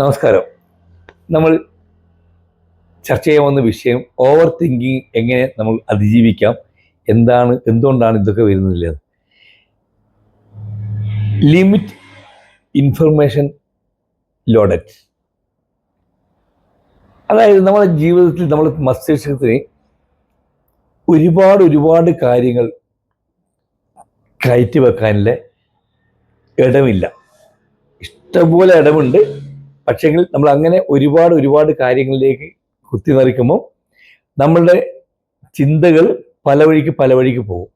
നമസ്കാരം. നമ്മൾ ചർച്ച ചെയ്യാൻ വന്ന വിഷയം ഓവർ തിങ്കിങ് എങ്ങനെ നമ്മൾ അതിജീവിക്കാം എന്താണ് എന്തുകൊണ്ടാണ് ഇതൊക്കെ വരുന്നില്ല ലിമിറ്റ് ഇൻഫർമേഷൻ ലോഡറ്റ് അതായത് നമ്മുടെ ജീവിതത്തിൽ നമ്മൾ മസ്തിഷ്കത്തിന് ഒരുപാട് ഒരുപാട് കാര്യങ്ങൾ കയറ്റി വെക്കാനുള്ള ഇടമില്ല. ഇഷ്ടംപോലെ ഇടമുണ്ട്. പക്ഷെങ്കിൽ നമ്മൾ അങ്ങനെ ഒരുപാട് ഒരുപാട് കാര്യങ്ങളിലേക്ക് കുത്തി നിറയ്ക്കുമ്പോൾ നമ്മളുടെ ചിന്തകൾ പല വഴിക്ക് പല വഴിക്ക് പോകും.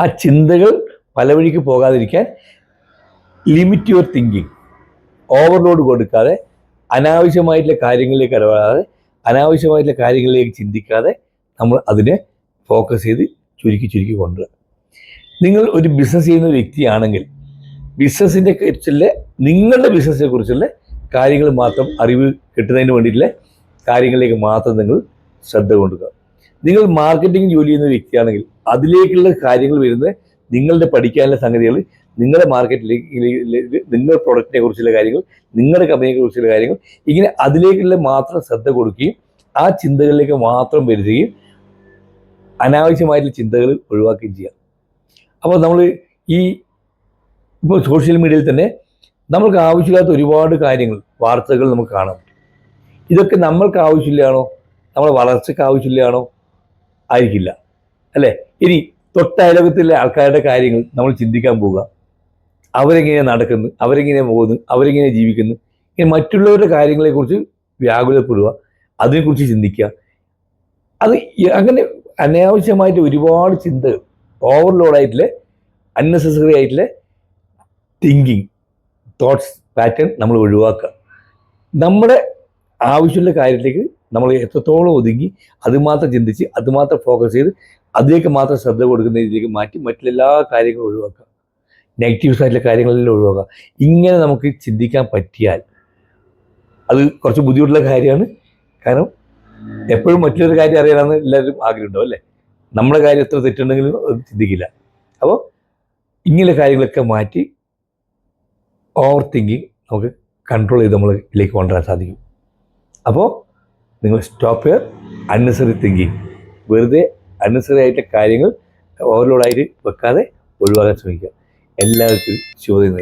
ആ ചിന്തകൾ പല വഴിക്ക് പോകാതിരിക്കാൻ ലിമിറ്റ് യുവർ തിങ്കിങ് ഓവർലോഡ് കൊടുക്കാതെ അനാവശ്യമായിട്ടുള്ള കാര്യങ്ങളിലേക്ക് ഇടപെടാതെ അനാവശ്യമായിട്ടുള്ള കാര്യങ്ങളിലേക്ക് ചിന്തിക്കാതെ നമ്മൾ അതിനെ ഫോക്കസ് ചെയ്ത് ചുരുക്കി ചുരുക്കി കൊണ്ടുവരിക. നിങ്ങൾ ഒരു ബിസിനസ് ചെയ്യുന്ന വ്യക്തിയാണെങ്കിൽ ബിസിനസ്സിന്റെ കുറിച്ചുള്ള നിങ്ങളുടെ ബിസിനസ്സിനെ കുറിച്ചുള്ള കാര്യങ്ങൾ മാത്രം അറിവ് കിട്ടുന്നതിന് വേണ്ടിയിട്ടുള്ള കാര്യങ്ങളിലേക്ക് മാത്രം നിങ്ങൾ ശ്രദ്ധ കൊണ്ടുക നിങ്ങൾ മാർക്കറ്റിംഗ് ജോലി ചെയ്യുന്ന വ്യക്തിയാണെങ്കിൽ അതിലേക്കുള്ള കാര്യങ്ങൾ വരുന്നത് നിങ്ങളുടെ പഠിക്കാനുള്ള സംഗതികൾ നിങ്ങളുടെ മാർക്കറ്റിലേക്ക് നിങ്ങളുടെ പ്രൊഡക്റ്റിനെ കുറിച്ചുള്ള കാര്യങ്ങൾ നിങ്ങളുടെ കമ്പനിയെ കുറിച്ചുള്ള കാര്യങ്ങൾ ഇങ്ങനെ അതിലേക്കുള്ള മാത്രം ശ്രദ്ധ കൊടുക്കുകയും ആ ചിന്തകളിലേക്ക് മാത്രം വരുത്തുകയും അനാവശ്യമായിട്ടുള്ള ചിന്തകൾ ഒഴിവാക്കുകയും ചെയ്യാം അപ്പോൾ നമ്മൾ ഈ ഇപ്പോൾ സോഷ്യൽ മീഡിയയിൽ തന്നെ നമ്മൾക്ക് ആവശ്യമില്ലാത്ത ഒരുപാട് കാര്യങ്ങൾ വാർത്തകൾ നമുക്ക് കാണാം. ഇതൊക്കെ നമ്മൾക്ക് ആവശ്യമില്ലാണോ? നമ്മളെ വളർച്ചയ്ക്ക് ആവശ്യമില്ലാണോ? ആയിരിക്കില്ല. അല്ലേ? ഇനി തൊട്ടയലോകത്തിലെ ആൾക്കാരുടെ കാര്യങ്ങൾ നമ്മൾ ചിന്തിക്കാൻ പോവുക. അവരെങ്ങനെ നടക്കുന്നു അവരെങ്ങനെ പോകുന്നു അവരെങ്ങനെ ജീവിക്കുന്നു ഇനി മറ്റുള്ളവരുടെ കാര്യങ്ങളെക്കുറിച്ച് വ്യാകുലപ്പെടുക അതിനെക്കുറിച്ച് ചിന്തിക്കുക. അത് അങ്ങനെ അനാവശ്യമായിട്ട് ഒരുപാട് ചിന്തകൾ ഓവർലോഡായിട്ടുള്ള അൺനെസസറി ആയിട്ടുള്ള തിങ്കിങ് തോട്ട്സ് പാറ്റേൺ നമ്മൾ ഒഴിവാക്കുക. നമ്മുടെ ആവശ്യമുള്ള കാര്യത്തിലേക്ക് നമ്മൾ എത്രത്തോളം ഒതുങ്ങി അതുമാത്രം ചിന്തിച്ച് അതുമാത്രം ഫോക്കസ് ചെയ്ത് അതിലേക്ക് മാത്രം ശ്രദ്ധ കൊടുക്കുന്ന രീതിയിലേക്ക് മാറ്റി മറ്റുള്ള എല്ലാ കാര്യങ്ങളും ഒഴിവാക്കുക. നെഗറ്റീവ്സ് ആയിട്ടുള്ള കാര്യങ്ങളെല്ലാം ഒഴിവാക്കുക. ഇങ്ങനെ നമുക്ക് ചിന്തിക്കാൻ പറ്റിയാൽ അത് കുറച്ച് ബുദ്ധിമുട്ടുള്ള കാര്യമാണ്. കാരണം എപ്പോഴും മറ്റൊരു കാര്യം അറിയാനാണ് എല്ലാവരും ആഗ്രഹമുണ്ടാവും അല്ലേ? നമ്മുടെ കാര്യം എത്ര തെറ്റുണ്ടെങ്കിലും ചിന്തിക്കില്ല. അപ്പോൾ ഇങ്ങനെ കാര്യങ്ങളൊക്കെ മാറ്റി ഓവർ തിങ്കിങ് നമുക്ക് കൺട്രോൾ ചെയ്ത് നമ്മൾ ഇതിലേക്ക് കൊണ്ടുവരാൻ സാധിക്കും. അപ്പോൾ നിങ്ങൾ സ്റ്റോപ്പ് യുവർ അൺനെസറി തിങ്കിങ് വെറുതെ അൺനെസറി ആയിട്ടുള്ള കാര്യങ്ങൾ ഓവർലോഡായിട്ട് വെക്കാതെ ഒഴിവാക്കാൻ ശ്രമിക്കുക. എല്ലാവർക്കും ശുഭദിനം